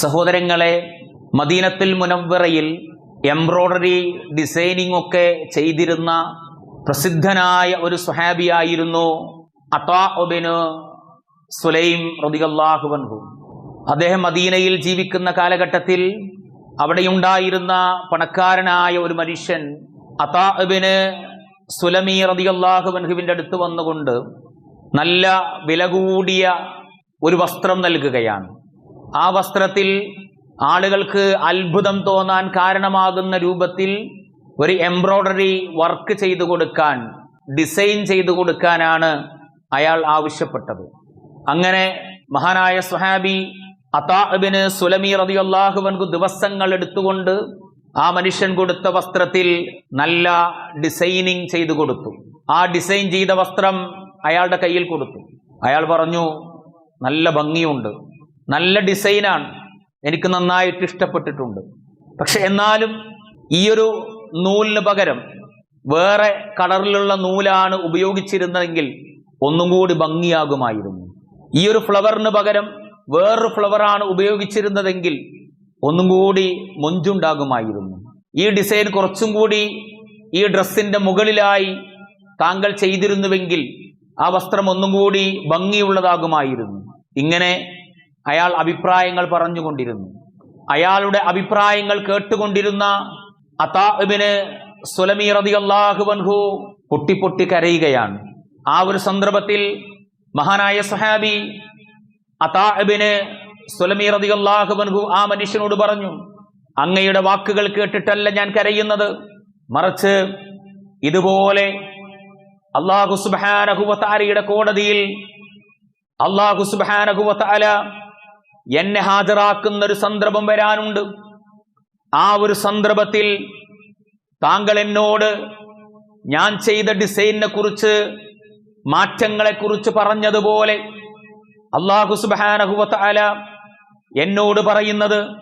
സഹോദരങ്ങളെ മദീനത്തിൽ മുനവ്വറയിൽ embroidery designing ഒക്കെ ചെയ്തിരുന്ന പ്രസിദ്ധനായ ഒരു സുഹാബിയായിരുന്നു ഒബിന് സുലൈം റതിയല്ലാഹുവൻഹു അദ്ദേഹം മദീനയിൽ ജീവിക്കുന്ന കാലഘട്ടത്തിൽ അവിടെയുണ്ടായിരുന്ന പണക്കാരനായ ഒരു മനുഷ്യൻ അതാബിന് സുലമി റതിയല്ലാഹുവൻഹുവിന്റെ അടുത്ത് വന്നുകൊണ്ട് നല്ല വില കൂടിയ ഒരു വസ്ത്രം നൽകുകയാണ്. ആ വസ്ത്രത്തിൽ ആളുകൾക്ക് അത്ഭുതം തോന്നാൻ കാരണമാകുന്ന രൂപത്തിൽ ഒരു എംബ്രോയ്ഡറി വർക്ക് ചെയ്തു കൊടുക്കാൻ ഡിസൈൻ ചെയ്തു കൊടുക്കാനാണ് അയാൾ ആവശ്യപ്പെട്ടത്. അങ്ങനെ മഹാനായ സുഹാബി അതാബിന് സുലമി റതിയല്ലാഹുവൻകു ദിവസങ്ങൾ എടുത്തുകൊണ്ട് ആ മനുഷ്യൻ കൊടുത്ത വസ്ത്രത്തിൽ നല്ല ഡിസൈനിങ് ചെയ്തു കൊടുത്തു. ആ ഡിസൈൻ ചെയ്ത വസ്ത്രം അയാളുടെ കയ്യിൽ കൊടുത്തു. അയാൾ പറഞ്ഞു നല്ല ഭംഗിയുണ്ട്. നല്ല ഡിസൈനാണ്. എനിക്ക് നന്നായിട്ട് ഇഷ്ടപ്പെട്ടിട്ടുണ്ട്. പക്ഷെ എന്നാലും ഈ ഒരു നൂലിന് പകരം വേറെ കളറിലുള്ള നൂലാണ് ഉപയോഗിച്ചിരുന്നതെങ്കിൽ ഒന്നും കൂടി ഭംഗിയാകുമായിരുന്നു. ഈ ഒരു ഫ്ലവറിന് പകരം വേറൊരു ഫ്ലവറാണ് ഉപയോഗിച്ചിരുന്നതെങ്കിൽ ഒന്നും കൂടി മൊഞ്ചുണ്ടാകുമായിരുന്നു. ഈ ഡിസൈൻ കുറച്ചും കൂടി ഈ ഡ്രസ്സിന്റെ മുകളിലായി താങ്കൾ ചെയ്തിരുന്നുവെങ്കിൽ ആ വസ്ത്രം ഒന്നും കൂടി ഭംഗിയുള്ളതാകുമായിരുന്നു. ഇങ്ങനെ അയാൾ അഭിപ്രായങ്ങൾ പറഞ്ഞുകൊണ്ടിരുന്നു. അയാളുടെ അഭിപ്രായങ്ങൾ കേട്ടുകൊണ്ടിരുന്ന അതാബിന് സുലമി റതിയല്ലാഹുവൻഹു പൊട്ടി പൊട്ടി കരയുകയാണ്. ആ ഒരു സന്ദർഭത്തിൽ മഹാനായ സഹാബി അതാബിന് സുലമി റതി അള്ളാഹുബൻഹു ആ മനുഷ്യനോട് പറഞ്ഞു അങ്ങയുടെ വാക്കുകൾ കേട്ടിട്ടല്ല ഞാൻ കരയുന്നത്. മറിച്ച് ഇതുപോലെ അള്ളാഹു സുബാനഹുവത്താരയുടെ കോടതിയിൽ അള്ളാഹു സുബാനഹുവത്താല എന്നെ ഹാജരാക്കുന്ന ഒരു സന്ദർഭം വരാനുണ്ട്. ആ ഒരു സന്ദർഭത്തിൽ താങ്കൾ എന്നോട് ഞാൻ ചെയ്ത ഡിസൈനിനെ കുറിച്ച് മാറ്റങ്ങളെ കുറിച്ച് പറഞ്ഞതുപോലെ അള്ളാഹു സുബാനഹുല എന്നോട് പറയുന്നത്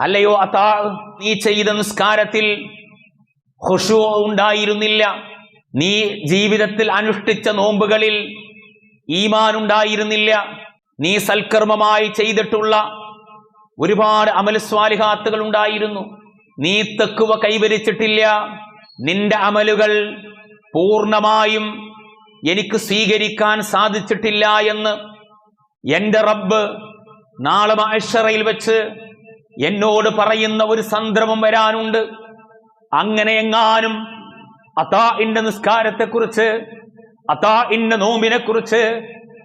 അല്ലയോ അതാ നീ ചെയ്ത നിസ്കാരത്തിൽ ഹുഷു ഉണ്ടായിരുന്നില്ല. നീ ജീവിതത്തിൽ അനുഷ്ഠിച്ച നോമ്പുകളിൽ ഈമാൻ ഉണ്ടായിരുന്നില്ല നീ സൽക്കർമ്മമായി ചെയ്തിട്ടുള്ള ഒരുപാട് അമലസ്വാലിഹാത്തുകൾ ഉണ്ടായിരുന്നു. നീ തെക്കുവ കൈവരിച്ചിട്ടില്ല. നിന്റെ അമലുകൾ പൂർണമായും എനിക്ക് സ്വീകരിക്കാൻ സാധിച്ചിട്ടില്ല എന്ന് എന്റെ റബ്ബ് നാളെ മഹേശ്വറയിൽ വെച്ച് എന്നോട് പറയുന്ന ഒരു സന്ദർഭം വരാനുണ്ട്. അങ്ങനെ എങ്ങാനും അതാ ഇന്റെ നിസ്കാരത്തെക്കുറിച്ച് അതാ ഇന്റെ നോമ്പിനെ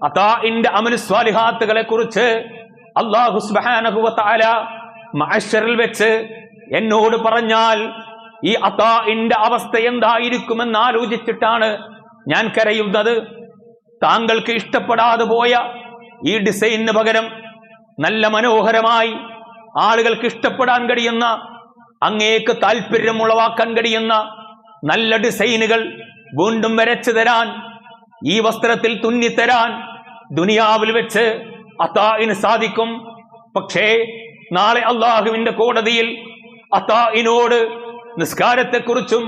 കുറിച്ച് അമലു സ്വാലിഹാത്തുകളെ കുറിച്ച് അള്ളാഹു വെച്ച് എന്നോട് പറഞ്ഞാൽ ഈ അതാ ഇന്റെ അവസ്ഥ എന്തായിരിക്കുമെന്ന് ആലോചിച്ചിട്ടാണ് ഞാൻ കരയുന്നത്. താങ്കൾക്ക് ഇഷ്ടപ്പെടാതെ പോയ ഈ ഡിസൈനിന് പകരം നല്ല മനോഹരമായി ആളുകൾക്ക് ഇഷ്ടപ്പെടാൻ കഴിയുന്ന അങ്ങേക്ക് താല്പര്യം ഉളവാക്കാൻ കഴിയുന്ന നല്ല ഡിസൈനുകൾ വീണ്ടും വരച്ചു തരാൻ ഈ വസ്ത്രത്തിൽ തുന്നിത്തരാൻ ദുനിയാവിൽ വെച്ച് അത്തായിന് സാധിക്കും. പക്ഷേ നാളെ അള്ളാഹുവിന്റെ കോടതിയിൽ അത്തായിനോട് നിസ്കാരത്തെക്കുറിച്ചും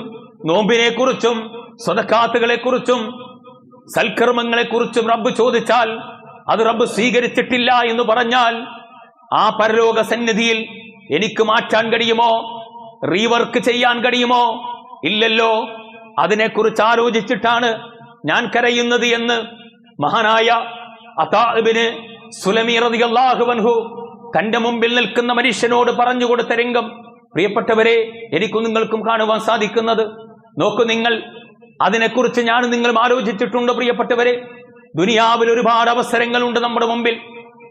നോമ്പിനെക്കുറിച്ചും കുറിച്ചും സ്വതക്കാത്തുകളെ കുറിച്ചും സൽക്കർമ്മങ്ങളെ കുറിച്ചും റബ്ബ് ചോദിച്ചാൽ അത് റബ്ബ് സ്വീകരിച്ചിട്ടില്ല എന്ന് പറഞ്ഞാൽ ആ പരലോക സന്നിധിയിൽ എനിക്ക് മാറ്റാൻ കഴിയുമോ? റീവർക്ക് ചെയ്യാൻ കഴിയുമോ? ഇല്ലല്ലോ. അതിനെക്കുറിച്ച് ആലോചിച്ചിട്ടാണ് ഞാൻ കരയുന്നത് എന്ന് മഹാനായ അതാബിന് സുലമി റളിയല്ലാഹുവൻഹു തന്റെ മുമ്പിൽ നിൽക്കുന്ന മനുഷ്യനോട് പറഞ്ഞു കൊടുത്ത രംഗം. പ്രിയപ്പെട്ടവരെ എനിക്കും നിങ്ങൾക്കും കാണുവാൻ സാധിക്കുന്നത് നോക്കൂ നിങ്ങൾ അതിനെക്കുറിച്ച് ഞാൻ നിങ്ങൾ ആലോചിച്ചിട്ടുണ്ട് പ്രിയപ്പെട്ടവരെ. ദുനിയാവിൽ ഒരുപാട് അവസരങ്ങളുണ്ട് നമ്മുടെ മുമ്പിൽ.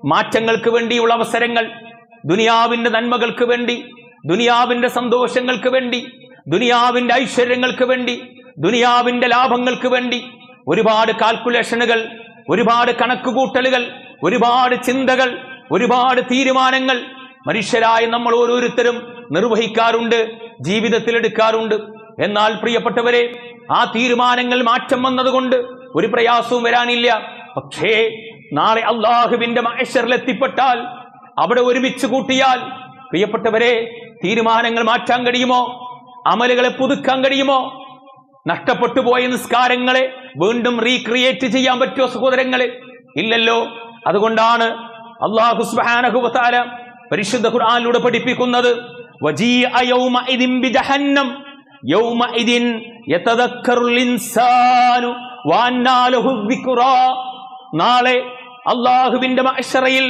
മാറ്റങ്ങൾക്ക് വേണ്ടിയുള്ള അവസരങ്ങൾ ദുനിയാവിന്റെ നന്മകൾക്ക് വേണ്ടി ദുനിയാവിന്റെ സന്തോഷങ്ങൾക്ക് വേണ്ടി ദുനിയാവിന്റെ ഐശ്വര്യങ്ങൾക്ക് വേണ്ടി ദുനിയാവിന്റെ ലാഭങ്ങൾക്ക് വേണ്ടി ഒരുപാട് കാൽക്കുലേഷനുകൾ ഒരുപാട് കണക്കുകൂട്ടലുകൾ ഒരുപാട് ചിന്തകൾ ഒരുപാട് തീരുമാനങ്ങൾ മനുഷ്യരായ നമ്മൾ ഓരോരുത്തരും നിർവഹിക്കാറുണ്ട് ജീവിതത്തിൽ എടുക്കാറുണ്ട് എന്നാൽ പ്രിയപ്പെട്ടവരെ ആ തീരുമാനങ്ങൾ മാറ്റം വന്നതുകൊണ്ട് ഒരു പ്രയാസവും വരാനില്ല. പക്ഷേ നാളെ അള്ളാഹുവിന്റെ മഹേശ്വറിൽ എത്തിപ്പെട്ടാൽ അവിടെ ഒരുമിച്ച് കൂട്ടിയാൽ പ്രിയപ്പെട്ടവരെ തീരുമാനങ്ങൾ മാറ്റാൻ കഴിയുമോ? അമലുകളെ പുതുക്കാൻ കഴിയുമോ? നഷ്ടപ്പെട്ടു പോയ നിസ്കാരങ്ങളെ വീണ്ടും റീക്രിയേറ്റ് ചെയ്യാൻ പറ്റുമോ സഹോദരങ്ങളെ? ഇല്ലല്ലോ. അതുകൊണ്ടാണ് അള്ളാഹു സുബ്ഹാനഹു വതആല പരിശുദ്ധ ഖുർആനിലൂടെ പഠിപ്പിക്കുന്നത് നാളെ അള്ളാഹുവിന്റെ മഅ്ശറയിൽ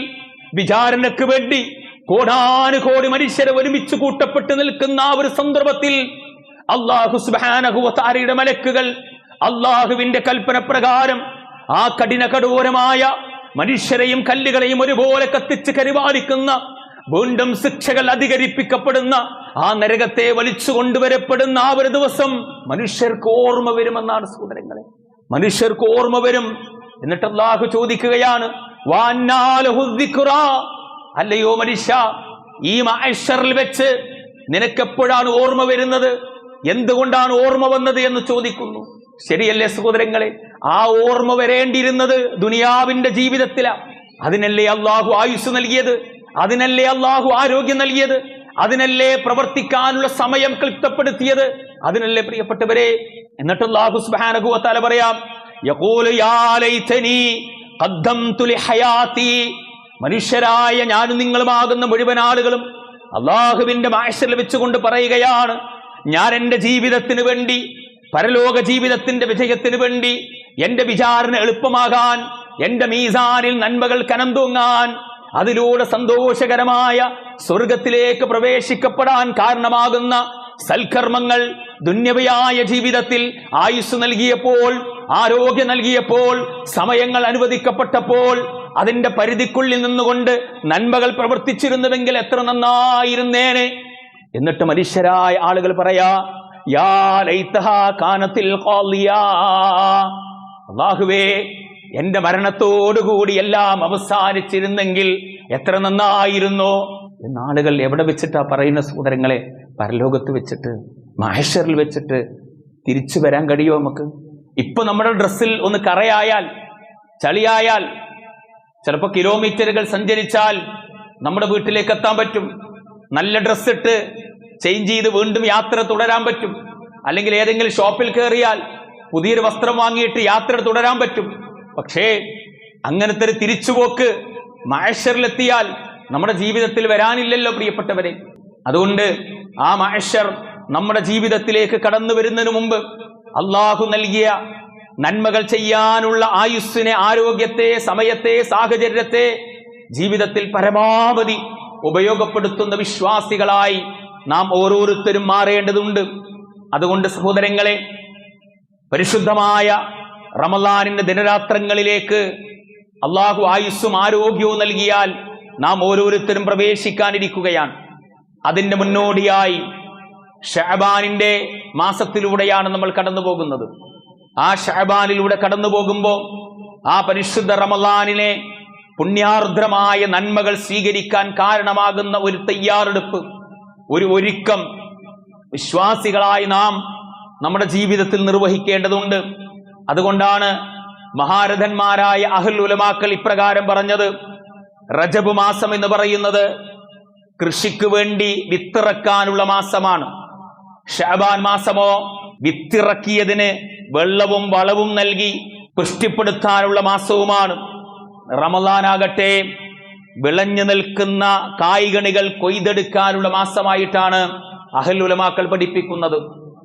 വിചാരണക്ക് വേണ്ടി കോടാനുകോടി മനുഷ്യരെ ഒരുമിച്ച് കൂട്ടപ്പെട്ട് നിൽക്കുന്ന ആ ഒരു സന്ദർഭത്തിൽ അള്ളാഹു സുബാനഹുവത്താരയുടെ മലക്കുകൾ അള്ളാഹുവിന്റെ കൽപ്പന പ്രകാരം ആ കഠിന കടൂരമായ മനുഷ്യരെയും കല്ലുകളെയും ഒരുപോലെ കത്തിച്ച് കരിപാലിക്കുന്ന വീണ്ടും ശിക്ഷകൾ അധികരിപ്പിക്കപ്പെടുന്ന ആ നരകത്തെ വലിച്ചു കൊണ്ടുവരപ്പെടുന്ന ആ ഒരു ദിവസം മനുഷ്യർക്ക് ഓർമ്മ വരുമെന്നാണ് സഹോദരങ്ങളെ. മനുഷ്യർക്ക് ഓർമ്മ വരും. എന്നിട്ട് അള്ളാഹു ചോദിക്കുകയാണ്. അല്ലയോ മനുഷ്യ ഈ മഹഷറിൽ വെച്ച് നിനക്കെപ്പോഴാണ് ഓർമ്മ വരുന്നത്? എന്തുകൊണ്ടാണ് ഓർമ്മ വന്നത് എന്ന് ചോദിക്കുന്നു. ശരിയല്ലേ സഹോദരങ്ങളെ? ആ ഓർമ്മ വരേണ്ടിയിരുന്നത് ദുനിയാവിന്റെ ജീവിതത്തിലാണ് അതിനല്ലേ അള്ളാഹു ആയുസ് നൽകിയത്? അതിനല്ലേ അള്ളാഹു ആരോഗ്യം നൽകിയത്? അതിനല്ലേ പ്രവർത്തിക്കാനുള്ള സമയം ക്ലിപ്തപ്പെടുത്തിയത് അതിനല്ലേ പ്രിയപ്പെട്ടവരെ എന്നിട്ട് അള്ളാഹു സുബ്ഹാനഹു വതആല പറയാം മനുഷ്യരായ ഞാനും നിങ്ങളുമാകുന്ന മുഴുവൻ ആളുകളും അള്ളാഹുവിന്റെ മാഷൽ വെച്ചുകൊണ്ട് പറയുകയാണ് ഞാൻ എന്റെ ജീവിതത്തിന് വേണ്ടി പരലോക ജീവിതത്തിന്റെ വിജയത്തിന് വേണ്ടി എന്റെ വിചാരണ എളുപ്പമാകാൻ എന്റെ മീസാനിൽ നന്മകൾ കനം തൂങ്ങാൻ അതിലൂടെ സന്തോഷകരമായ സ്വർഗത്തിലേക്ക് പ്രവേശിക്കപ്പെടാൻ കാരണമാകുന്ന സൽക്കർമ്മങ്ങൾ ദുന്യവയായ ജീവിതത്തിൽ ആയുസ് നൽകിയപ്പോൾ ആരോഗ്യം നൽകിയപ്പോൾ സമയങ്ങൾ അനുവദിക്കപ്പെട്ടപ്പോൾ അതിന്റെ പരിധിക്കുള്ളിൽ നിന്നുകൊണ്ട് നന്മകൾ പ്രവർത്തിച്ചിരുന്നുവെങ്കിൽ എത്ര നന്നായിരുന്നേനെ? എന്നിട്ട് മനുഷ്യരായ ആളുകൾ പറയാ യാ എന്റെ മരണത്തോടുകൂടി എല്ലാം അവസാനിച്ചിരുന്നെങ്കിൽ എത്ര നന്നായിരുന്നു എന്ന് ആളുകൾ എവിടെ വെച്ചിട്ടാ പറയുന്ന സഹോദരങ്ങളെ? പരലോകത്ത് വെച്ചിട്ട് മഹേശ്വറിൽ വെച്ചിട്ട് തിരിച്ചു വരാൻ കഴിയുമോ നമുക്ക്? ഇപ്പൊ നമ്മുടെ ഡ്രസ്സിൽ ഒന്ന് കറയായാൽ ചളിയായാൽ ചിലപ്പോൾ കിലോമീറ്ററുകൾ സഞ്ചരിച്ചാൽ നമ്മുടെ വീട്ടിലേക്ക് എത്താൻ പറ്റും. നല്ല ഡ്രസ് ഇട്ട് ചേഞ്ച് ചെയ്ത് വീണ്ടും യാത്ര തുടരാൻ പറ്റും. അല്ലെങ്കിൽ ഏതെങ്കിലും ഷോപ്പിൽ കയറിയാൽ പുതിയൊരു വസ്ത്രം വാങ്ങിയിട്ട് യാത്ര തുടരാൻ പറ്റും. പക്ഷേ അങ്ങനത്തെ ഒരു തിരിച്ചുപോക്ക് മഹേശ്വറിലെത്തിയാൽ നമ്മുടെ ജീവിതത്തിൽ വരാനില്ലല്ലോ പ്രിയപ്പെട്ടവരെ. അതുകൊണ്ട് ആ മഹേശ്വർ നമ്മുടെ ജീവിതത്തിലേക്ക് കടന്നു വരുന്നതിന് മുമ്പ് അള്ളാഹു നൽകിയ നന്മകൾ ചെയ്യാനുള്ള ആയുസ്സിനെ ആരോഗ്യത്തെ സമയത്തെ സാഹചര്യത്തെ ജീവിതത്തിൽ പരമാവധി ഉപയോഗപ്പെടുത്തുന്ന വിശ്വാസികളായി നാം ഓരോരുത്തരും മാറേണ്ടതുണ്ട്. അതുകൊണ്ട് സഹോദരങ്ങളെ പരിശുദ്ധമായ റമലാനിന്റെ ദിനരാത്രങ്ങളിലേക്ക് അള്ളാഹു ആയുസ്സും ആരോഗ്യവും നൽകിയാൽ നാം ഓരോരുത്തരും പ്രവേശിക്കാനിരിക്കുകയാണ്. അതിന്റെ മുന്നോടിയായി ഷഹബാനിന്റെ മാസത്തിലൂടെയാണ് നമ്മൾ കടന്നു പോകുന്നത് ആ ഷഹബാനിലൂടെ കടന്നു പോകുമ്പോൾ ആ പരിശുദ്ധ റമലാനിനെ പുണ്യാർദ്രമായ നന്മകൾ സ്വീകരിക്കാൻ കാരണമാകുന്ന ഒരു തയ്യാറെടുപ്പ് ഒരു ഒരുക്കം വിശ്വാസികളായി നാം നമ്മുടെ ജീവിതത്തിൽ നിർവഹിക്കേണ്ടതുണ്ട്. അതുകൊണ്ടാണ് മഹാരഥന്മാരായ അഹൽ ഉലമാക്കൾ ഇപ്രകാരം പറഞ്ഞത്. റജബ് മാസം എന്ന് പറയുന്നത് കൃഷിക്ക് വേണ്ടി വിത്തിറക്കാനുള്ള മാസമാണ്. ഷാബാൻ മാസമോ വിത്തിറക്കിയതിന് വെള്ളവും വളവും നൽകി പുഷ്ടിപ്പെടുത്താനുള്ള മാസവുമാണ്. റമദാനാകട്ടെ വിളഞ്ഞു നിൽക്കുന്ന കായ്കണികൾ കൊയ്തെടുക്കാനുള്ള മാസമായിട്ടാണ് അഹൽ ഉലമാക്കൾ പഠിപ്പിക്കുന്നത്.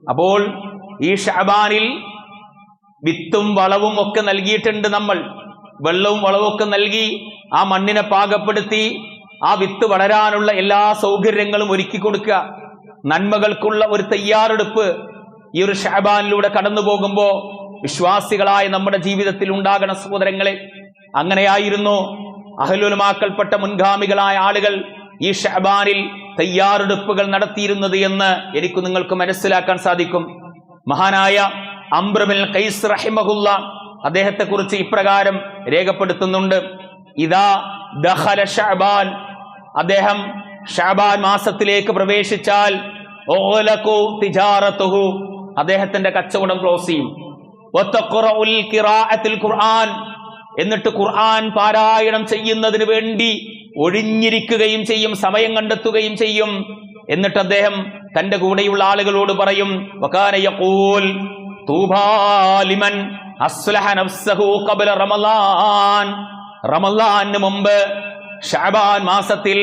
അപ്പോൾ ഈ ഷാബാനിൽ വിത്തും വളവും ഒക്കെ നൽകിയിട്ടുണ്ട് നമ്മൾ. വെള്ളവും വളവും ഒക്കെ നൽകി ആ മണ്ണിനെ പാകപ്പെടുത്തി ആ വിത്ത് വളരാനുള്ള എല്ലാ സൗകര്യങ്ങളും ഒരുക്കി കൊടുക്കുക. നന്മകൾക്കുള്ള ഒരു തയ്യാറെടുപ്പ് ഈ ഒരു ഷാബാനിലൂടെ കടന്നു പോകുമ്പോൾ വിശ്വാസികളായ നമ്മുടെ ജീവിതത്തിൽ ഉണ്ടാകണ സഹോദരങ്ങളെ. അങ്ങനെയായിരുന്നു അഹലുലമാക്കൽപ്പെട്ട മുൻഗാമികളായ ആളുകൾ ഈ ഷഹബാനിൽ തയ്യാറെടുപ്പുകൾ നടത്തിയിരുന്നത് എന്ന് എനിക്ക് നിങ്ങൾക്ക് മനസ്സിലാക്കാൻ സാധിക്കും. മഹാനായ അംബ്രമിൽ കൈസ് റഹിമഹുല്ല അദ്ദേഹത്തെക്കുറിച്ച് ഇപ്രകാരം രേഖപ്പെടുത്തുന്നുണ്ട്. ഇതാ ദഹല ഷഹബാൻ അദ്ദേഹം ഷഹബാൻ മാസത്തിലേക്ക് പ്രവേശിച്ചാൽ അദ്ദേഹത്തിന്റെ കച്ചവടം ക്ലോസ് ചെയ്യും. ഖുർആൻ എന്നിട്ട് ഖുർആൻ പാരായണം ചെയ്യുന്നതിന് വേണ്ടി ഒഴിഞ്ഞിരിക്കുകയും ചെയ്യും സമയം കണ്ടെത്തുകയും ചെയ്യും. എന്നിട്ട് അദ്ദേഹം തന്റെ കൂടെയുള്ള ആളുകളോട് പറയും മുമ്പ് ഷഅബാൻ മാസത്തിൽ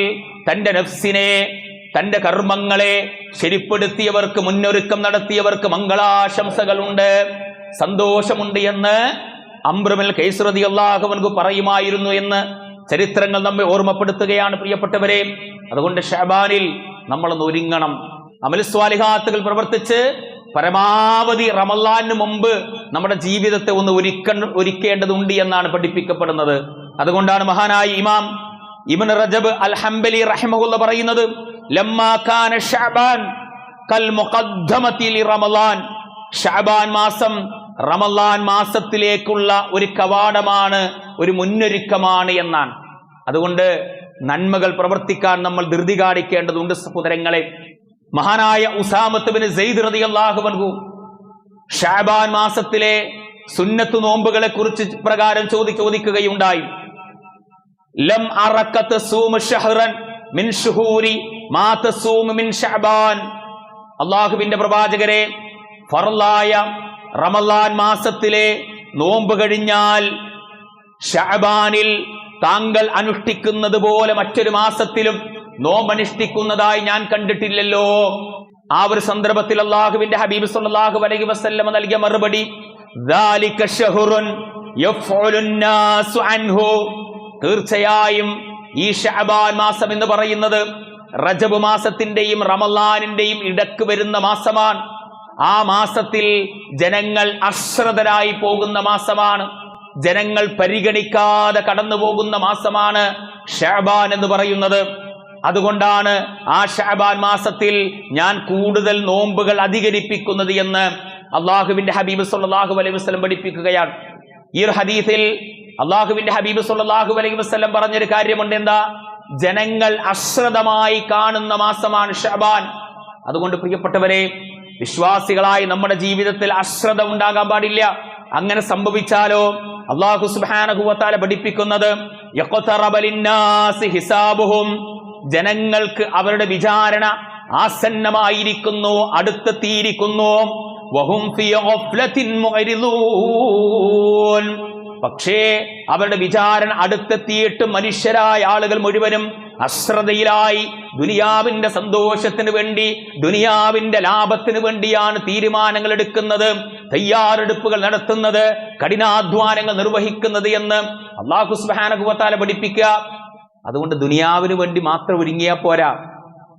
തന്റെ നഫ്സിനെ തന്റെ കർമ്മങ്ങളെ ശരിപ്പെടുത്തിയവർക്ക് മുന്നൊരുക്കം നടത്തിയവർക്ക് മംഗളാശംസകളുണ്ട് സന്തോഷമുണ്ട് എന്ന് അംബ്രമൽ കൈസ്രതി അള്ളാഹുവൻകു പറയുമായിരുന്നു എന്ന് ചരിത്രങ്ങൾ നമ്മെ ഓർമ്മപ്പെടുത്തുകയാണ് പ്രിയപ്പെട്ടവരെ. അതുകൊണ്ട് ഷബാനിൽ നമ്മളൊന്ന് ഒരുങ്ങണം. അമൽസ്വാലിഹാത്തുകൾ പ്രവർത്തിച്ച് പരമാവധി റമല്ലാന് മുമ്പ് നമ്മുടെ ജീവിതത്തെ ഒന്ന് ഒരുക്ക ഒരുക്കേണ്ടതുണ്ട് എന്നാണ് പഠിപ്പിക്കപ്പെടുന്നത്. അതുകൊണ്ടാണ് മഹാനായ ഇമാം ഇബൻ റജബ് അൽ ഹംബലി റഹ്മുല്ല പറയുന്നത് ഷാബാൻ കൽ റമളാൻ ഷഅബാൻ മാസം റമളാൻ മാസത്തിലേക്കുള്ള ഒരു കവാടമാണ് ഒരു മുന്നൊരുക്കമാണ് എന്നാണ്. അതുകൊണ്ട് നന്മകൾ പ്രവർത്തിക്കാൻ നമ്മൾ ധൃതി കാണിക്കേണ്ടതുണ്ട് സഹോദരങ്ങളെ. മഹാനായ ഉസാമത്ത് ബിൻ സെയ്ദ് റളിയല്ലാഹു അൻഹു ഷാബാൻ മാസത്തിലെ സുന്നത്ത് നോമ്പുകളെ കുറിച്ച് പ്രകാരം ചോദി ചോദിക്കുകയുണ്ടായി. ലം അറക്കത്ത് സൂമ ഷഹ്റൻ മിൻ ഷുഹൂരി മാ തസൂമു മിൻ ഷഅബാൻ അള്ളാഹുവിന്റെ പ്രവാചകരെ ഫർലായ റമലാൻ മാസത്തിലെ നോമ്പ് കഴിഞ്ഞാൽ ഷഹബാനിൽ താങ്കൾ അനുഷ്ഠിക്കുന്നത് പോലെ മറ്റൊരു മാസത്തിലും നോമ്പ് അനുഷ്ഠിക്കുന്നതായി ഞാൻ കണ്ടിട്ടില്ലല്ലോ. ആ ഒരു സന്ദർഭത്തിൽ അള്ളാഹുവിന്റെ ഹബീബ് സല്ലല്ലാഹു അലൈഹി വസല്ലമ നൽകിയ മറുപടി തീർച്ചയായും ഈ ഷഹബാൻ മാസം എന്ന് പറയുന്നത് റജബ് മാസത്തിന്റെയും റമലാനിന്റെയും ഇടയ്ക്ക് വരുന്ന മാസമാണ്. ആ മാസത്തിൽ ജനങ്ങൾ അശ്രദ്ധരായി പോകുന്ന മാസമാണ്. ജനങ്ങൾ പരിഗണിക്കാതെ കടന്നു പോകുന്ന മാസമാണ് ഷാബാൻ എന്ന് പറയുന്നത്. അതുകൊണ്ടാണ് ആ ഷാബാൻ മാസത്തിൽ ഞാൻ കൂടുതൽ നോമ്പുകൾ അധികരിപ്പിക്കുന്നത് എന്ന് അള്ളാഹുവിന്റെ ഹബീബ് സുല്ലാഹു അലൈഹി വസ്ലം പഠിപ്പിക്കുകയാണ്. ഈ ഒരു ഹദീസിൽ അള്ളാഹുവിന്റെ ഹബീബ് സുല്ലാഹു അലൈഹി വസ്ലം പറഞ്ഞൊരു കാര്യമുണ്ട് എന്താ? ജനങ്ങൾ അശ്രദ്ധമായി കാണുന്ന മാസമാണ് ഷബാൻ അതുകൊണ്ട് പ്രിയപ്പെട്ടവരെ വിശ്വാസികളായി നമ്മുടെ ജീവിതത്തിൽ അശ്രദ്ധ ഉണ്ടാകാൻ പാടില്ല. അങ്ങനെ സംഭവിച്ചാലോ? അള്ളാഹു സുബാനഹുവത്താല പഠിപ്പിക്കുന്നത് ജനങ്ങൾക്ക് അവരുടെ വിചാരണ ആസന്നമായിരിക്കുന്നു അടുത്തെത്തിയിരിക്കുന്നു പക്ഷേ അവരുടെ വിചാരണ അടുത്തെത്തിയിട്ട് മനുഷ്യരായ ആളുകൾ മുഴുവനും അശ്രദ്ധയിലായി ദുനിയാവിന്റെ സന്തോഷത്തിന് വേണ്ടി ദുനിയാവിന്റെ ലാഭത്തിന് വേണ്ടിയാണ് തീരുമാനങ്ങൾ എടുക്കുന്നത് തയ്യാറെടുപ്പുകൾ നടത്തുന്നത് കഠിനാധ്വാനങ്ങൾ നിർവഹിക്കുന്നത് എന്ന് അള്ളാഹു സുബാനകുവത്താല പഠിപ്പിക്കുക. അതുകൊണ്ട് ദുനിയാവിന് വേണ്ടി മാത്രം ഒരുങ്ങിയാൽ പോരാ.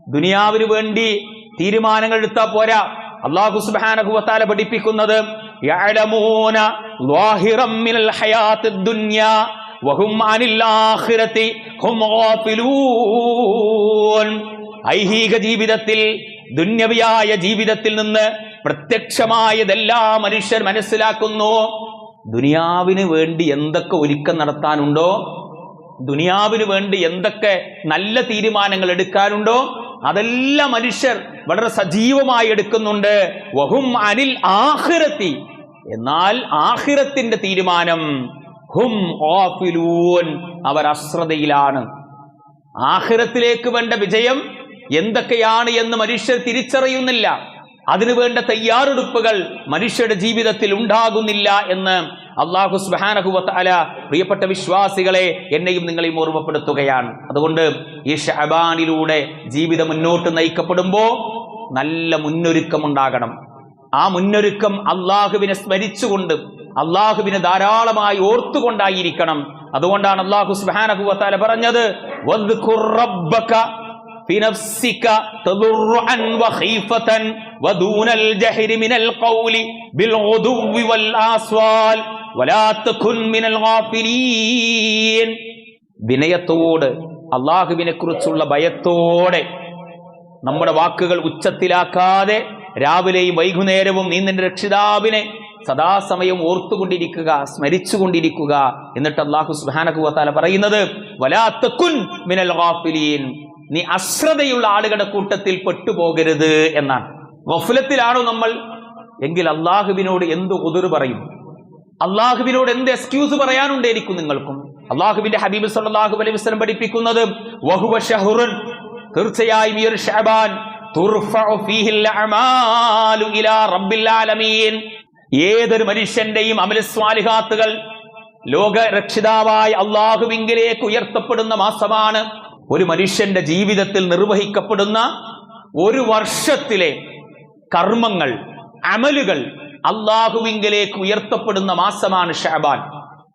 ദുനിയാവിന് വേണ്ടി തീരുമാനങ്ങൾ എടുത്താൽ പോരാ. അള്ളാഹു സുബാനകുവത്താല പഠിപ്പിക്കുന്നത് യഅലമൂന ഐഹിക ജീവിതത്തിൽ ദുന്യവിയായ ജീവിതത്തിൽ നിന്ന് പ്രത്യക്ഷമായതെല്ലാ മനുഷ്യർ മനസ്സിലാക്കുന്നു. ദുനിയാവിന് വേണ്ടി എന്തൊക്കെ ഒരുക്കം നടത്താനുണ്ടോ? ദുനിയാവിന് വേണ്ടി എന്തൊക്കെ നല്ല തീരുമാനങ്ങൾ എടുക്കാനുണ്ടോ? അതെല്ലാം മനുഷ്യർ വളരെ സജീവമായി എടുക്കുന്നുണ്ട്. വഹും അനിൽ ആഹിറത്തി എന്നാൽ ആഹിറത്തിന്റെ തീരുമാനം ഹും ഓഫിലൂൻ അവർ അശ്രദ്ധയിലാണ്. ആഹിരത്തിലേക്ക് വേണ്ട വിജയം എന്തൊക്കെയാണ് എന്ന് മനുഷ്യർ തിരിച്ചറിയുന്നില്ല. അതിനു വേണ്ട തയ്യാറെടുപ്പുകൾ മനുഷ്യരുടെ ജീവിതത്തിൽ ഉണ്ടാകുന്നില്ല എന്ന് അള്ളാഹു സുബാനഹുവല പ്രിയപ്പെട്ട വിശ്വാസികളെ എന്നെയും നിങ്ങളെയും ഓർമ്മപ്പെടുത്തുകയാണ്. അതുകൊണ്ട് ഈ ഷഹബാനിലൂടെ ജീവിതം മുന്നോട്ട് നയിക്കപ്പെടുമ്പോൾ നല്ല മുന്നൊരുക്കം ഉണ്ടാകണം ആ മുന്നൊരുക്കം അള്ളാഹുവിനെ സ്മരിച്ചുകൊണ്ട് അള്ളാഹുവിനെ ധാരാളമായി ഓർത്തുകൊണ്ടായിരിക്കണം. അതുകൊണ്ടാണ് അള്ളാഹു സുബാനഹുവത്താല പറഞ്ഞത് വിനയത്തോട് അള്ളാഹുവിനെ കുറിച്ചുള്ള ഭയത്തോടെ നമ്മുടെ വാക്കുകൾ ഉച്ചത്തിലാക്കാതെ രാവിലെയും വൈകുന്നേരവും നീ നിന്റെ രക്ഷിതാവിനെ സദാസമയം ഓർത്തുകൊണ്ടിരിക്കുക സ്മരിച്ചുകൊണ്ടിരിക്കുക എന്നിട്ട് അള്ളാഹു സുഹാനകുവത്താല പറയുന്നത് വലാത്തക്കുൻ മിനൽ ഗാഫിലീൻ. നീ അശ്രദ്ധയുള്ള ആളുകളുടെ കൂട്ടത്തിൽ പെട്ടുപോകരുത് എന്നാണ്. വഫുലത്തിലാണോ നമ്മൾ? എങ്കിൽ അള്ളാഹുവിനോട് എന്ത് ഉതിർ പറയും? അള്ളാഹുവിനോട് എന്ത് എക്സ്ക്യൂസ് പറയാനുണ്ടായിരിക്കും നിങ്ങൾക്കും? അള്ളാഹുവിന്റെ ഹബീബ് സല്ലല്ലാഹു അലൈഹി വസ്ലം പഠിപ്പിക്കുന്നത് വഹുവ തീർച്ചയായും ഏതൊരു മനുഷ്യന്റെയും അമലസ്വാലിഹാത്തുകൾ ലോക രക്ഷിതാവായ ഉയർത്തപ്പെടുന്ന മാസമാണ്. ഒരു മനുഷ്യന്റെ ജീവിതത്തിൽ നിർവഹിക്കപ്പെടുന്ന ഒരു വർഷത്തിലെ കർമ്മങ്ങൾ അമലുകൾ അള്ളാഹുവിങ്കിലേക്ക് ഉയർത്തപ്പെടുന്ന മാസമാണ് ഷാബാൻ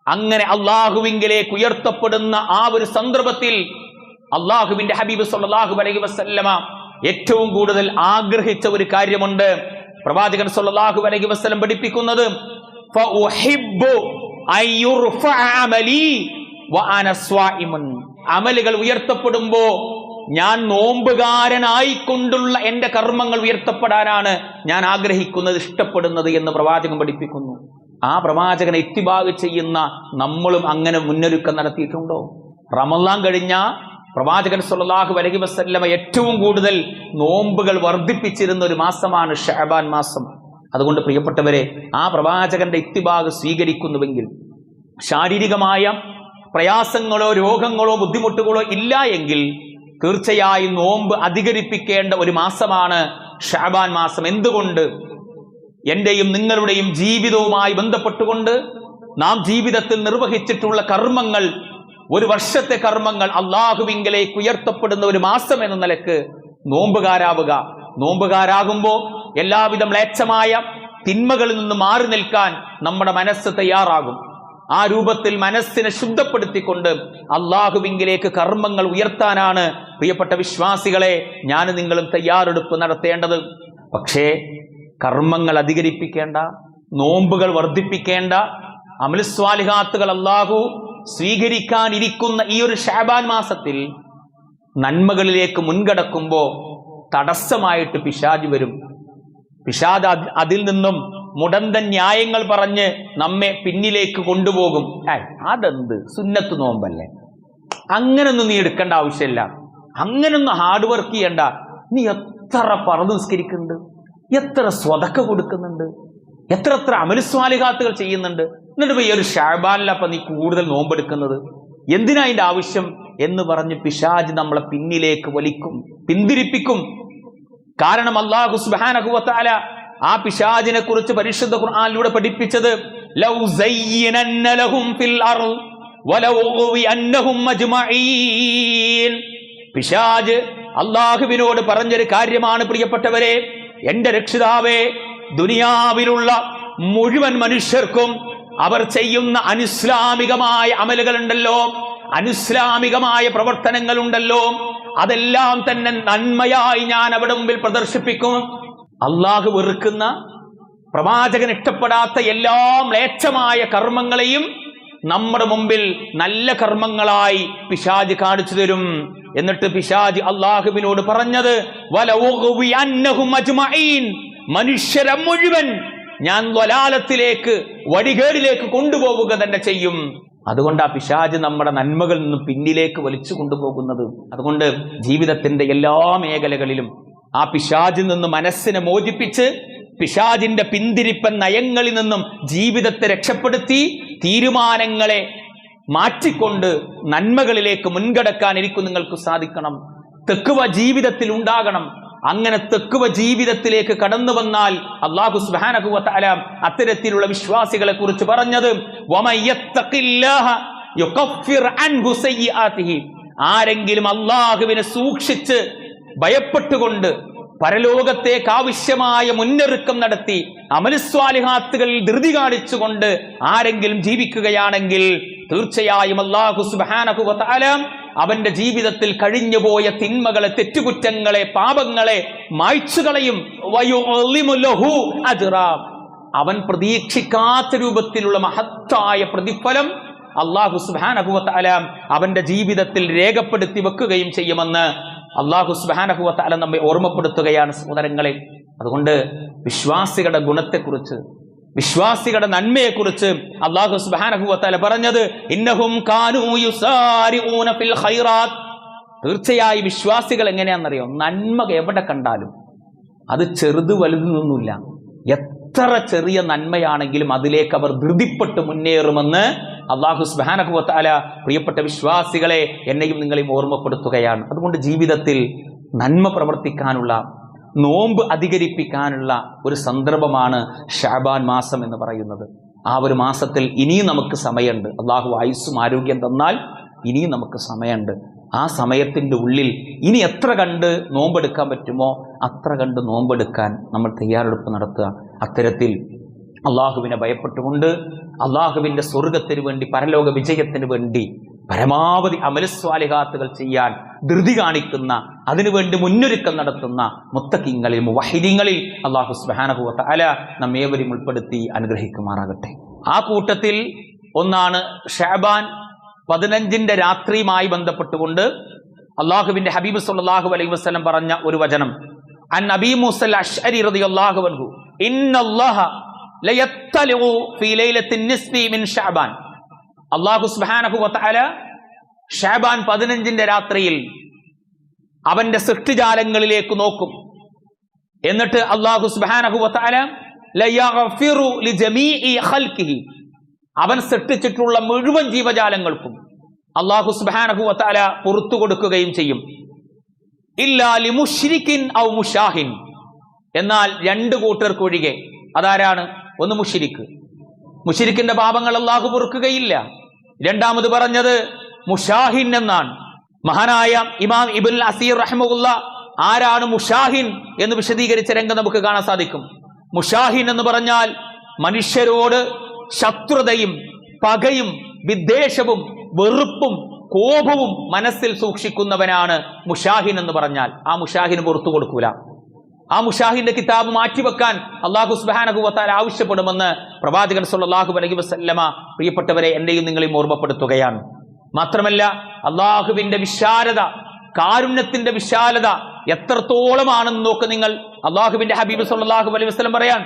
അങ്ങനെ അള്ളാഹുവിങ്കിലേക്ക് ഉയർത്തപ്പെടുന്ന ആ ഒരു സന്ദർഭത്തിൽ അള്ളാഹുവിന്റെ ഹബീബ് സല്ലാഹു അലൈഹി വസല്ലമ ഏറ്റവും കൂടുതൽ ആഗ്രഹിച്ച ഒരു കാര്യമുണ്ട്. പ്രവാചകൻ സല്ലല്ലാഹു അലൈഹി വസല്ലം പഠിപ്പിക്കുന്നത് അമലുകൾ ഉയർത്തപ്പെടുമ്പോ ഞാൻ നോമ്പുകാരനായിക്കൊണ്ടുള്ള എന്റെ കർമ്മങ്ങൾ ഉയർത്തപ്പെടാനാണ് ഞാൻ ആഗ്രഹിക്കുന്നത് ഇഷ്ടപ്പെടുന്നത് എന്ന് പ്രവാചകൻ പഠിപ്പിക്കുന്നു. ആ പ്രവാചകനെ ഇത്തിബാഗ് ചെയ്യുന്ന നമ്മളും അങ്ങനെ മുന്നൊരുക്കം നടത്തിയിട്ടുണ്ടോ? റമളാൻ കഴിഞ്ഞ പ്രവാചകൻ സുല്ലാഹു വലഹി വസല്ലമ ഏറ്റവും കൂടുതൽ നോമ്പുകൾ വർദ്ധിപ്പിച്ചിരുന്ന ഒരു മാസമാണ് ഷഹബാൻ മാസം. അതുകൊണ്ട് പ്രിയപ്പെട്ടവരെ ആ പ്രവാചകന്റെ ഇത്തിബാഗ് സ്വീകരിക്കുന്നുവെങ്കിൽ ശാരീരികമായ പ്രയാസങ്ങളോ രോഗങ്ങളോ ബുദ്ധിമുട്ടുകളോ ഇല്ല എങ്കിൽ തീർച്ചയായും നോമ്പ് അധികരിപ്പിക്കേണ്ട ഒരു മാസമാണ് ഷാബാൻ മാസം. എന്തുകൊണ്ട്? എന്റെയും നിങ്ങളുടെയും ജീവിതവുമായി ബന്ധപ്പെട്ടുകൊണ്ട് നാം ജീവിതത്തിൽ നിർവഹിച്ചിട്ടുള്ള കർമ്മങ്ങൾ ഒരു വർഷത്തെ കർമ്മങ്ങൾ അള്ളാഹുവിങ്കലേക്ക് ഉയർത്തപ്പെടുന്ന ഒരു മാസം എന്ന നിലയ്ക്ക് നോമ്പുകാരാവുക. നോമ്പുകാരാകുമ്പോൾ എല്ലാവിധ മ്ലേച്ഛമായ തിന്മകളിൽ നിന്ന് മാറി നിൽക്കാൻ നമ്മുടെ മനസ്സ് തയ്യാറാകും. ആ രൂപത്തിൽ മനസ്സിനെ ശുദ്ധപ്പെടുത്തിക്കൊണ്ട് അള്ളാഹുവിങ്കിലേക്ക് കർമ്മങ്ങൾ ഉയർത്താനാണ് പ്രിയപ്പെട്ട വിശ്വാസികളെ ഞാൻ നിങ്ങളും തയ്യാറെടുപ്പ് നടത്തേണ്ടത്. പക്ഷേ കർമ്മങ്ങൾ അധികരിപ്പിക്കേണ്ട നോമ്പുകൾ വർദ്ധിപ്പിക്കേണ്ട അമലുസ്വാലിഹാത്തുകൾ അള്ളാഹു സ്വീകരിക്കാനിരിക്കുന്ന ഈ ഒരു ഷാബാൻ മാസത്തിൽ നന്മകളിലേക്ക് മുൻകടക്കുമ്പോൾ തടസ്സമായിട്ട് പിശാജ് വരും. പിശാദ് അതിൽ നിന്നും മുടന്തൻ ന്യായങ്ങൾ പറഞ്ഞ് നമ്മെ പിന്നിലേക്ക് കൊണ്ടുപോകും. അതെന്ത്? സുന്നത്ത് നോമ്പല്ലേ? അങ്ങനൊന്നും നീ എടുക്കേണ്ട ആവശ്യമില്ല. അങ്ങനൊന്നും ഹാർഡ് വർക്ക് ചെയ്യണ്ട. നീ എത്ര പറന്ന് നിസ്കരിക്കുന്നുണ്ട് എത്ര സ്വതക്ക കൊടുക്കുന്നുണ്ട്? എത്ര എത്ര അമലുസ്വാലികാത്തുകൾ ചെയ്യുന്നുണ്ട്? എന്നിട്ട് ഈ ഒരു ഷാബാനിലപ്പം നീ കൂടുതൽ നോമ്പെടുക്കുന്നത്? എന്തിനാ അതിന്റെ ആവശ്യം? എന്ന് പറഞ്ഞ് പിശാജ് നമ്മളെ പിന്നിലേക്ക് വലിക്കും പിന്തിരിപ്പിക്കും. കാരണം അള്ളാഹു സുബാനഹുവത്താല ആ പിശാജിനെ കുറിച്ച് പരിശുദ്ധ ഖുർആാനിലൂടെ പഠിപ്പിച്ചത് പിശാജ് അള്ളാഹുവിനോട് പറഞ്ഞൊരു കാര്യമാണ് പ്രിയപ്പെട്ടവരെ എന്റെ രക്ഷിതാവേ ദുനിയാവിലുള്ള മുഴുവൻ മനുഷ്യർക്കും അവർ ചെയ്യുന്ന അനുസ്ലാമികമായ അമലുകളുണ്ടല്ലോ. അനുസ്ലാമികമായ പ്രവർത്തനങ്ങളുണ്ടല്ലോ. അതെല്ലാം തന്നെ നന്മയായി ഞാൻ അവിടെ മുമ്പിൽ പ്രദർശിപ്പിക്കും. അള്ളാഹു വെറുക്കുന്ന പ്രവാചകൻ ഇഷ്ടപ്പെടാത്ത എല്ലാ മ്ലേച്ഛമായ കർമ്മങ്ങളെയും നമ്മുടെ മുമ്പിൽ നല്ല കർമ്മങ്ങളായി പിശാജ് കാണിച്ചു തരും. എന്നിട്ട് പിശാജ് അള്ളാഹുവിനോട് പറഞ്ഞത്. മനുഷ്യരെ മുഴുവൻ ഞാൻ ദ്വലാലത്തിലേക്ക് വഴികേടിലേക്ക് കൊണ്ടുപോവുക തന്നെ ചെയ്യും. അതുകൊണ്ട് ആ പിശാജ് നമ്മുടെ നന്മകളിൽ നിന്നും പിന്നിലേക്ക് വലിച്ചു കൊണ്ടുപോകുന്നത്. അതുകൊണ്ട് ജീവിതത്തിന്റെ എല്ലാ മേഖലകളിലും ആ പിശാജിൽ നിന്ന് മനസ്സിനെ മോചിപ്പിച്ച് പിശാജിന്റെ പിന്തിരിപ്പൻ നയങ്ങളിൽ നിന്നും ജീവിതത്തെ രക്ഷപ്പെടുത്തി തീരുമാനങ്ങളെ മാറ്റിക്കൊണ്ട് നന്മകളിലേക്ക് മുൻകടക്കാൻ എനിക്ക് നിങ്ങൾക്ക് സാധിക്കണം. തെക്കുവ ജീവിതത്തിൽ ഉണ്ടാകണം. അങ്ങനെ തെക്കുവ ജീവിതത്തിലേക്ക് കടന്നു വന്നാൽ അള്ളാഹു സുബ്ഹാനഹു വ അത്തരത്തിലുള്ള വിശ്വാസികളെ കുറിച്ച് പറഞ്ഞത് ആരെങ്കിലും അള്ളാഹുവിനെ സൂക്ഷിച്ച് ഭയപ്പെട്ടുകൊണ്ട് പരലോകത്തേക്ക് ആവശ്യമായ മുന്നൊരുക്കം നടത്തി അമലുസ്വാലിഹാത്തുകളിൽ ധൃതി കാണിച്ചുകൊണ്ട് ആരെങ്കിലും ജീവിക്കുകയാണെങ്കിൽ തീർച്ചയായും അള്ളാഹു തആല അവന്റെ ജീവിതത്തിൽ കഴിഞ്ഞുപോയ തിന്മകളെ തെറ്റുകുറ്റങ്ങളെ പാപങ്ങളെ മായ്ച്ചുകളയും. അവൻ പ്രതീക്ഷിക്കാത്ത രൂപത്തിലുള്ള മഹത്തായ പ്രതിഫലം അള്ളാഹു സുബാനഹുവത്ത് അലാം അവന്റെ ജീവിതത്തിൽ രേഖപ്പെടുത്തി വെക്കുകയും ചെയ്യുമെന്ന് അള്ളാഹു സുബാനഹുവത്ത് അല നമ്മെ ഓർമ്മപ്പെടുത്തുകയാണ് സഹോദരങ്ങളെ അതുകൊണ്ട് വിശ്വാസികളുടെ ഗുണത്തെക്കുറിച്ച് വിശ്വാസികളുടെ നന്മയെക്കുറിച്ച് അള്ളാഹു സുബാനഹുവത്താല പറഞ്ഞത് ഇന്നഹും ഫിൽ ഖൈറാത്ത്. തീർച്ചയായും വിശ്വാസികൾ എങ്ങനെയാണെന്നറിയോ? നന്മ എവിടെ കണ്ടാലും അത് ചെറുത് വലുതൊന്നുമില്ല. എത്ര ചെറിയ നന്മയാണെങ്കിലും അതിലേക്ക് അവർ ധൃതിപ്പെട്ട് മുന്നേറുമെന്ന് അള്ളാഹു സുബാനഹുവത്താല പ്രിയപ്പെട്ട വിശ്വാസികളെ എന്നെയും നിങ്ങളെയും ഓർമ്മപ്പെടുത്തുകയാണ്. അതുകൊണ്ട് ജീവിതത്തിൽ നന്മ പ്രവർത്തിക്കാനുള്ള നോമ്പ് അധികരിപ്പിക്കാനുള്ള ഒരു സന്ദർഭമാണ് ഷാബാൻ മാസം എന്ന് പറയുന്നത്. ആ ഒരു മാസത്തിൽ ഇനിയും നമുക്ക് സമയമുണ്ട്. അള്ളാഹു ആയുസ്സും ആരോഗ്യം തന്നാൽ ഇനിയും നമുക്ക് സമയമുണ്ട്. ആ സമയത്തിന്റെ ഉള്ളിൽ ഇനി എത്ര കണ്ട് നോമ്പെടുക്കാൻ പറ്റുമോ അത്ര കണ്ട് നോമ്പെടുക്കാൻ നമ്മൾ തയ്യാറെടുപ്പ് നടത്തുക. അത്തരത്തിൽ അള്ളാഹുവിനെ ഭയപ്പെട്ടുകൊണ്ട് അള്ളാഹുവിന്റെ സ്വർഗത്തിന് വേണ്ടി പരലോക വിജയത്തിന് വേണ്ടി പരമാവധി അമലസ്വാലിഹാത്തുകൾ ചെയ്യാൻ ധൃതി കാണിക്കുന്ന അതിനുവേണ്ടി മുന്നൊരുക്കം നടത്തുന്ന മുത്തക്കിങ്ങളിൽ മുവഹിദിങ്ങളിൽ അള്ളാഹു സുബാനഹുവത്ത അല നമ്മേവരും ഉൾപ്പെടുത്തി അനുഗ്രഹിക്കുമാറാകട്ടെ. ആ കൂട്ടത്തിൽ ഒന്നാണ് ഷാബാൻ പതിനഞ്ചിന്റെ രാത്രിയുമായി ബന്ധപ്പെട്ടുകൊണ്ട് അള്ളാഹുവിന്റെ ഹബീബ് സല്ലല്ലാഹു അലൈഹി വസ്ലം പറഞ്ഞ ഒരു വചനം. അൻ നബീ മൂസൽ അഷ്അരി നിസ്ഫി മിൻ ഷഅബാൻ അള്ളാഹു സുബ്ഹാനഹു വതആല ഷഅബാൻ പതിനഞ്ചിന്റെ രാത്രിയിൽ അവന്റെ സൃഷ്ടിജാലങ്ങളിലേക്ക് നോക്കും. എന്നിട്ട് അള്ളാഹു സുബാനഹുല അവൻ സൃഷ്ടിച്ചിട്ടുള്ള മുഴുവൻ ജീവജാലങ്ങൾക്കും അള്ളാഹു സുബാനഹുല പുറത്തു കൊടുക്കുകയും ചെയ്യും. ഇല്ലാലി മുഷിരിക്കിൻ ഔ മുഷാഹിൻ. എന്നാൽ രണ്ട് കൂട്ടർക്ക് ഒഴികെ അതാരാണ്? ഒന്ന് മുഷിരിക്ക് മുഷിരിക്കിന്റെ പാപങ്ങൾ അള്ളാഹു പൊറുക്കുകയില്ല. രണ്ടാമത് പറഞ്ഞത് മുഷാഹിൻ എന്നാണ്. മഹാനായ ഇമാം ഇബുൽ അസീർ റഹ്മുല്ല ആരാണ് മുഷാഹിൻ എന്ന് വിശദീകരിച്ച രംഗം നമുക്ക് കാണാൻ സാധിക്കും. മുഷാഹിൻ എന്ന് പറഞ്ഞാൽ മനുഷ്യരോട് ശത്രുതയും പകയും വിദ്വേഷവും വെറുപ്പും കോപവും മനസ്സിൽ സൂക്ഷിക്കുന്നവനാണ് മുഷാഹിൻ എന്ന് പറഞ്ഞാൽ. ആ മുഷാഹിന് പുറത്തു കൊടുക്കൂല. ആ മുഷാഹിന്റെ കിതാബ് മാറ്റിവെക്കാൻ അള്ളാഹു സുബാനഹുവത്താൽ ആവശ്യപ്പെടുമെന്ന് പ്രവാചകൻ സല്ലാഹു അലൈഹി വസല്ലമ പ്രിയപ്പെട്ടവരെ എന്നെയും നിങ്ങളെയും ഓർമ്മപ്പെടുത്തുകയാണ്. മാത്രമല്ല അള്ളാഹുവിന്റെ വിശാലത കാരുണ്യത്തിന്റെ വിശാലത എത്രത്തോളമാണെന്ന് നോക്ക് നിങ്ങൾ. അള്ളാഹുവിന്റെ ഹബീബ് സല്ലല്ലാഹു അലൈഹി വസ്ലം പറയാൻ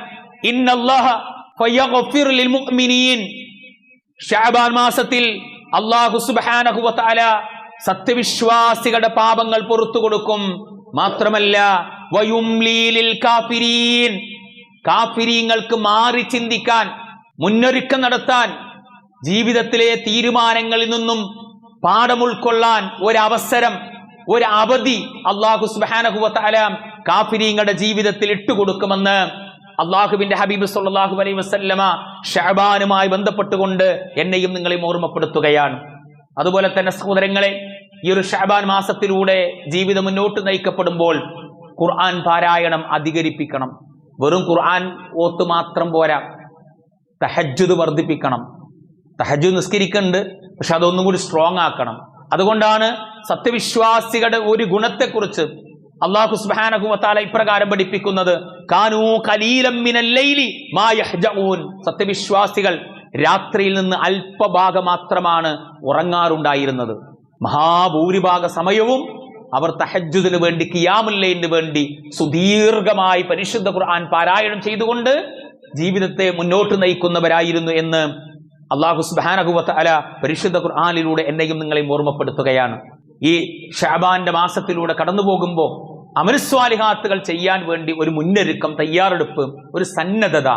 ഷാബാൻ മാസത്തിൽ അള്ളാഹു സുബ്ഹാനഹു വതആല സത്യവിശ്വാസികളുടെ പാപങ്ങൾ പുറത്തു കൊടുക്കും. മാത്രമല്ല കാഫിരീങ്ങൾക്ക് മാറി ചിന്തിക്കാൻ മുന്നൊരുക്കം നടത്താൻ ജീവിതത്തിലെ തീരുമാനങ്ങളിൽ നിന്നും പാഠം ഉൾക്കൊള്ളാൻ ഒരവസരം ഒരു അവധി അള്ളാഹു സുബ്ഹാനഹു വതആല കാഫിരീങ്ങളുടെ ജീവിതത്തിൽ ഇട്ടുകൊടുക്കുമെന്ന് അള്ളാഹുബിന്റെ ഹബീബ് സല്ലല്ലാഹു അലൈ വസല്ലമ ഷഹബാനുമായി ബന്ധപ്പെട്ടുകൊണ്ട് എന്നെയും നിങ്ങളെയും ഓർമ്മപ്പെടുത്തുകയാണ്. അതുപോലെ തന്നെ സഹോദരങ്ങളെ ഈ ഒരു ഷഹബാൻ മാസത്തിലൂടെ ജീവിതം മുന്നോട്ട് നയിക്കപ്പെടുമ്പോൾ ഖുർആൻ പാരായണം അധികരിപ്പിക്കണം. വെറും ഖുർആൻ ഓത്ത് മാത്രം പോരാ. തഹജ്ജുദ് വർദ്ധിപ്പിക്കണം. തഹജ്ജുദ് നിസ്കരിക്കുന്നുണ്ട് പക്ഷെ അതൊന്നും കൂടി സ്ട്രോങ് ആക്കണം. അതുകൊണ്ടാണ് സത്യവിശ്വാസികളുടെ ഒരു ഗുണത്തെക്കുറിച്ച് അള്ളാഹു സുബ്ഹാനഹു വതആല ഇപ്രകാരം പഠിപ്പിക്കുന്നത്. കാനൂ കലീലം സത്യവിശ്വാസികൾ രാത്രിയിൽ നിന്ന് അല്പഭാഗം മാത്രമാണ് ഉറങ്ങാറുണ്ടായിരുന്നത്. മഹാഭൂരിഭാഗ സമയവും അവർ തഹജ്ജുദിന് വേണ്ടി കിയാമുല്ലയിന് വേണ്ടി സുദീർഘമായി പരിശുദ്ധ ഖുർആൻ പാരായണം ചെയ്തുകൊണ്ട് ജീവിതത്തെ മുന്നോട്ട് നയിക്കുന്നവരായിരുന്നു എന്ന് അള്ളാഹു സുബ്ഹാനഹു അല പരിശുദ്ധ ഖുർആാനിലൂടെ എന്നെയും നിങ്ങളെയും ഓർമ്മപ്പെടുത്തുകയാണ്. ഈ ഷാബാന്റെ മാസത്തിലൂടെ കടന്നു പോകുമ്പോൾ അമൃസ്വാലിഹാത്തുകൾ ചെയ്യാൻ വേണ്ടി ഒരു മുന്നൊരുക്കം തയ്യാറെടുപ്പ് ഒരു സന്നദ്ധത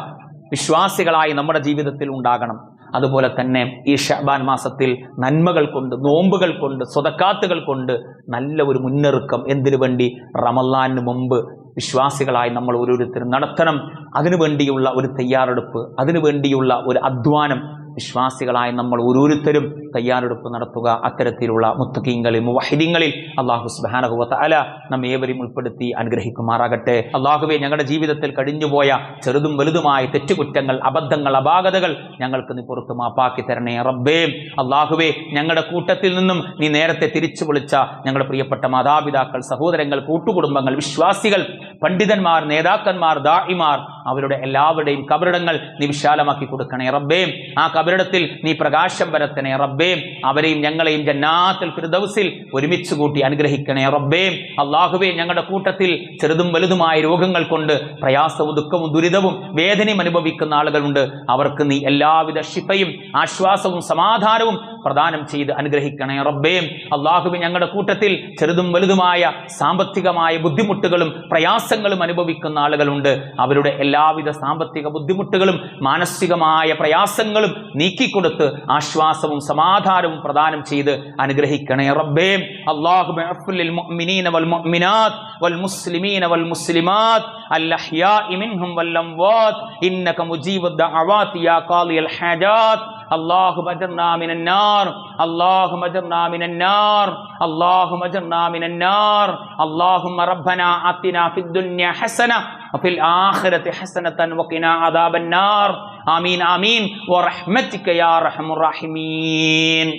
വിശ്വാസികളായി നമ്മുടെ ജീവിതത്തിൽ ഉണ്ടാകണം. അതുപോലെ തന്നെ ഈ ഷാബാൻ മാസത്തിൽ നന്മകൾ കൊണ്ട് നോമ്പുകൾ കൊണ്ട് സ്വതക്കാത്തുകൾ കൊണ്ട് നല്ല ഒരു മുന്നൊരുക്കം എന്തിനു വേണ്ടി? റമലാന് മുമ്പ് വിശ്വാസികളായി നമ്മൾ ഓരോരുത്തരും നടത്തണം. അതിനു വേണ്ടിയുള്ള ഒരു തയ്യാറെടുപ്പ് അതിനു വേണ്ടിയുള്ള ഒരു അധ്വാനം വിശ്വാസികളായി നമ്മൾ ഓരോരുത്തരും തയ്യാറെടുപ്പ് നടത്തുക. അത്തരത്തിലുള്ള മുത്തക്കീങ്ങളിൽ മുവഹിദീങ്ങളിൽ അള്ളാഹു സുബാനഹുവത്ത അല നമ്മെ ഏവരും ഉൾപ്പെടുത്തി അനുഗ്രഹിക്കുമാറാകട്ടെ. അള്ളാഹുവെ ഞങ്ങളുടെ ജീവിതത്തിൽ കഴിഞ്ഞുപോയ ചെറുതും വലുതുമായ തെറ്റുകുറ്റങ്ങൾ അബദ്ധങ്ങൾ അപാകതകൾ ഞങ്ങൾക്ക് നീ പുറത്ത് മാപ്പാക്കി തരണേ റബ്ബേ. അള്ളാഹുവെ ഞങ്ങളുടെ കൂട്ടത്തിൽ നിന്നും നീ നേരത്തെ തിരിച്ചു വിളിച്ച ഞങ്ങളുടെ പ്രിയപ്പെട്ട മാതാപിതാക്കൾ സഹോദരങ്ങൾ കൂട്ടുകുടുംബങ്ങൾ വിശ്വാസികൾ പണ്ഡിതന്മാർ നേതാക്കന്മാർ ദാഹിമാർ അവരുടെ എല്ലാവരുടെയും കബറിടങ്ങൾ നീ വിശാലമാക്കി കൊടുക്കണേ റബ്ബേ. ആ കബറിടത്തിൽ നീ പ്രകാശം വരത്തണേ റബ്ബേ. അവരെയും ഞങ്ങളെയും ജന്നാത്തിൽ ഫിർദൗസിൽ ഒരുമിച്ച് കൂട്ടി അനുഗ്രഹിക്കണേ റബ്ബേം. അള്ളാഹുവേ ഞങ്ങളുടെ കൂട്ടത്തിൽ ചെറുതും വലുതുമായ രോഗങ്ങൾ കൊണ്ട് പ്രയാസവും ദുഃഖവും ദുരിതവും വേദനയും അനുഭവിക്കുന്ന ആളുകളുണ്ട്. അവർക്ക് നീ എല്ലാവിധ ശിഫയും ആശ്വാസവും സമാധാനവും പ്രദാനം ചെയ്ത് അനുഗ്രഹിക്കണേ റബ്ബേം. അള്ളാഹുബി ഞങ്ങളുടെ കൂട്ടത്തിൽ ചെറുതും വലുതുമായ സാമ്പത്തികമായ ബുദ്ധിമുട്ടുകളും പ്രയാസങ്ങളും അനുഭവിക്കുന്ന ആളുകളുണ്ട്. അവരുടെ എല്ലാവിധ സാമ്പത്തിക ബുദ്ധിമുട്ടുകളും മാനസികമായ പ്രയാസങ്ങളും നീക്കിക്കൊടുത്ത് ആശ്വാസവും സമാധാനവും പ്രദാനം ചെയ്ത് അനുഗ്രഹിക്കണേ റബ്ബേ. അള്ളാഹു വൽ മുഅ്മിനീന വൽ മുഅ്മിനാത്ത് വൽ മുസ്ലിമീന വൽ മുസ്ലിമാത്ത്. الأحياء منهم والأموات إنك مجيب الدعوات يا قاضي الحاجات. اللهم اجرنا من النار اللهم اجرنا من النار اللهم اجرنا من النار. اللهم ربنا آتنا في الدنيا حسنة وفي الآخرة حسنة وقنا عذاب النار. آمين آمين. ورحمتك يا أرحم الراحمين.